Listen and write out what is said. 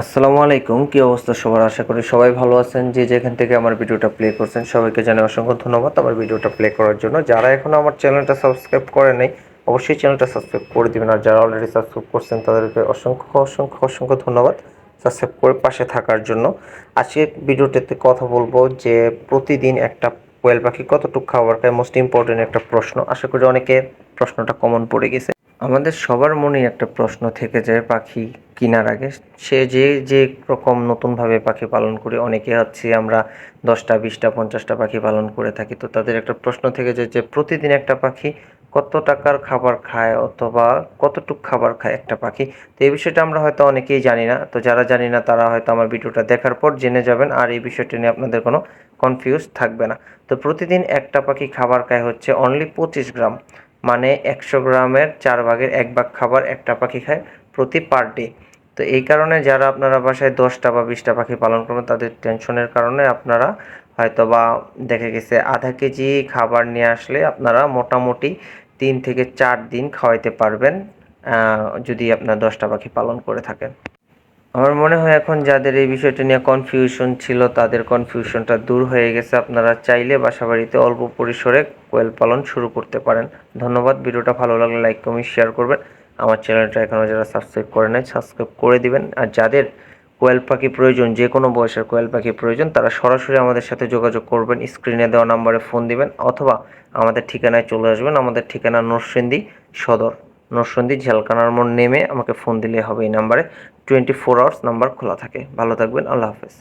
আসসালামু আলাইকুম, কি অবস্থা সবার? আশা করি সবাই ভালো আছেন। যে যেখান থেকে আমার ভিডিওটা প্লে করছেন, সবাইকে জানাই অসংখ্য ধন্যবাদ আমার ভিডিওটা প্লে করার জন্য। যারা এখনও আমার চ্যানেলটা সাবস্ক্রাইব করে নাই, অবশ্যই চ্যানেলটা সাবস্ক্রাইব করে দিবেন। আর যারা অলরেডি সাবস্ক্রাইব করছেন, তাদেরকে অসংখ্য অসংখ্য অসংখ্য ধন্যবাদ সাবস্ক্রাইব করে পাশে থাকার জন্য। আজকে ভিডিওটাতে কথা বলব যে প্রতিদিন একটা কোয়েল পাখি কতটুকু খাবার খায় মোস্ট ইম্পর্টেন্ট একটা প্রশ্ন। আশা করি অনেকে প্রশ্নটা কমন পড়ে গেছে। আমাদের সবার মনে একটা প্রশ্ন থেকে যায় পাখি কেনার আগে। সে যে যে রকম নতুনভাবে পাখি পালন করি, অনেকে হচ্ছে আমরা দশটা, বিশটা, পঞ্চাশটা পাখি পালন করে থাকি, তো তাদের একটা প্রশ্ন থেকে যায় যে প্রতিদিন একটা পাখি কত টাকার খাবার খায় অথবা কতটুক খাবার খায় একটা পাখি? তো এই বিষয়টা আমরা হয়তো অনেকেই জানি না। তো যারা জানি না, তারা হয়তো আমার ভিডিওটা দেখার পর জেনে যাবেন আর এই বিষয়টা নিয়ে আপনাদের কোনো কনফিউজ থাকবে না। তো প্রতিদিন একটা পাখি খাবার খায় হচ্ছে অনলি পঁচিশ গ্রাম। মানে একশো গ্রামের চার ভাগের এক ভাগ খাবার একটা পাখি খায় প্রতি পার ডে। তো এই কারণে যারা আপনারা বাসায় দশটা বা বিশটা পাখি পালন করবেন, তাদের টেনশনের কারণে আপনারা হয়তো বা দেখে গেছে আধা কেজি খাবার নিয়ে আসলে আপনারা মোটামুটি তিন থেকে চার দিন খাওয়াইতে পারবেন যদি আপনার দশটা পাখি পালন করে থাকেন। আমার মনে হয় এখন যাদের এই বিষয়টা নিয়ে কনফিউশন ছিল, তাদের কনফিউশনটা দূর হয়ে গেছে। আপনারা চাইলে বাসাবাড়িতে অল্প পরিসরে কোয়েল পালন শুরু করতে পারেন। ধন্যবাদ। ভিডিওটা ভালো লাগলে লাইক কমেন্ট শেয়ার করবেন। আমার চ্যানেলটা এখনও যারা সাবস্ক্রাইব করে নেয় সাবস্ক্রাইব করে দিবেন। আর যাদের কোয়েল পাখি প্রয়োজন, যে কোনো বয়সের কোয়েল পাখি প্রয়োজন, তারা সরাসরি আমাদের সাথে যোগাযোগ করবেন। স্ক্রিনে দেওয়া নাম্বারে ফোন দিবেন, অথবা আমাদের ঠিকানায় চলে আসবেন। আমাদের ঠিকানা নরসিংদী সদর। নরসিংদী ঝালকানার মোড় নেমে আমাকে ফোন দিলে হবে এই নাম্বারে টোয়েন্টি ফোর আওয়ার্স নাম্বার খোলা থাকে। ভালো থাকবেন আল্লাহ হাফেজ।